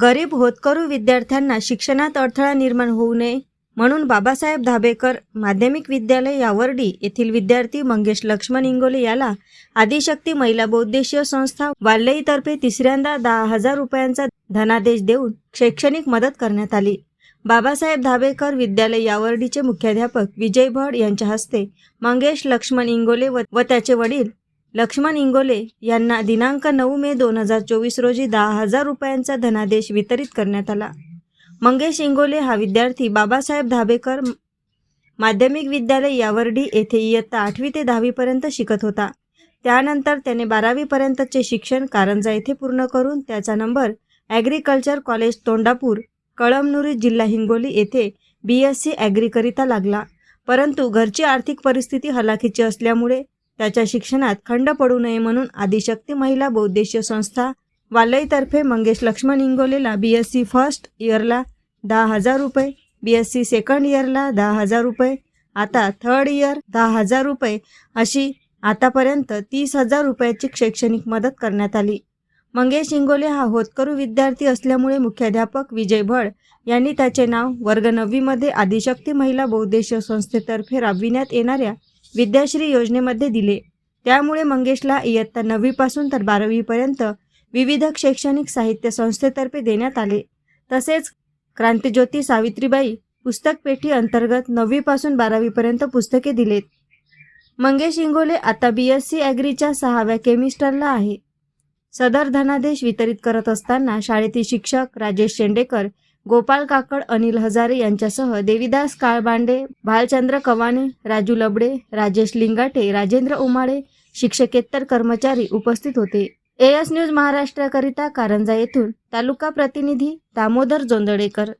गरीब होतकरू विद्यार्थ्यांना शिक्षणात अडथळा निर्माण होऊ नये म्हणून बाबासाहेब धाबेकर माध्यमिक विद्यालय यावर्डी येथील विद्यार्थी मंगेश लक्ष्मण इंगोले याला आदिशक्ती महिला बौद्देशीय संस्था वाल्यईतर्फे तिसऱ्यांदा दहा हजार रुपयांचा धनादेश देऊन शैक्षणिक मदत करण्यात आली. बाबासाहेब धाबेकर विद्यालय यावर्डीचे मुख्याध्यापक विजय भड यांच्या हस्ते मंगेश लक्ष्मण इंगोले व व त्याचे वडील लक्ष्मण इंगोले यांना दिनांक नऊ मे दोन हजार चोवीस रोजी दहा हजार रुपयांचा धनादेश वितरित करण्यात आला. मंगेश इंगोले हा विद्यार्थी बाबासाहेब धाबेकर माध्यमिक विद्यालय यावर्डी येथे इयत्ता आठवी ते दहावीपर्यंत शिकत होता. त्यानंतर त्याने बारावीपर्यंतचे शिक्षण कारंजा येथे पूर्ण करून त्याचा number agriculture college Tondapur Kalamnuri जिल्हा हिंगोली येथे बी एस सी ॲग्रीकरिता लागला. परंतु घरची आर्थिक परिस्थिती हलाखीची असल्यामुळे त्याच्या शिक्षणात खंड पडू नये म्हणून आदिशक्ती महिला बौद्देशीय संस्था वालईतर्फे मंगेश लक्ष्मण इंगोलेला बी एस सी फर्स्ट इयरला दहा हजार रुपये बी एस सी सेकंड इयरला दहा हजार रुपये आता थर्ड इयर दहा हजार रुपये अशी आतापर्यंत तीस हजार रुपयाची शैक्षणिक मदत करण्यात आली. मंगेश इंगोले हा होतकरू विद्यार्थी असल्यामुळे मुख्याध्यापक विजय भड यांनी त्याचे नाव वर्ग नववीमध्ये आदिशक्ती महिला बौद्देशीय संस्थेतर्फे राबविण्यात येणाऱ्या विद्याश्री योजनेमध्ये दिले. त्यामुळे मंगेशला इयत्ता नववीपासून तर बारावीपर्यंत विविध शैक्षणिक साहित्य संस्थेतर्फे देण्यात आले. तसेच क्रांतिज्योती सावित्रीबाई पुस्तक पेठी अंतर्गत नववीपासून बारावीपर्यंत पुस्तके दिलेत. मंगेश इंगोले आता बी एस सी ॲग्रीच्या सहाव्या केमिस्टरला आहे. सदर धनादेश वितरित करत असताना शाळेतील शिक्षक राजेश शेंडेकर गोपाल काकड अनिल हजारे यांच्यासह देविदास काळबांडे भालचंद्र कवाने राजू लबडे राजेश लिंगाटे राजेंद्र उमाळे शिक्षकेतर कर्मचारी उपस्थित होते. एएस न्यूज महाराष्ट्राकरिता कारंजा येथून तालुका प्रतिनिधी दामोदर जोंदडेकर.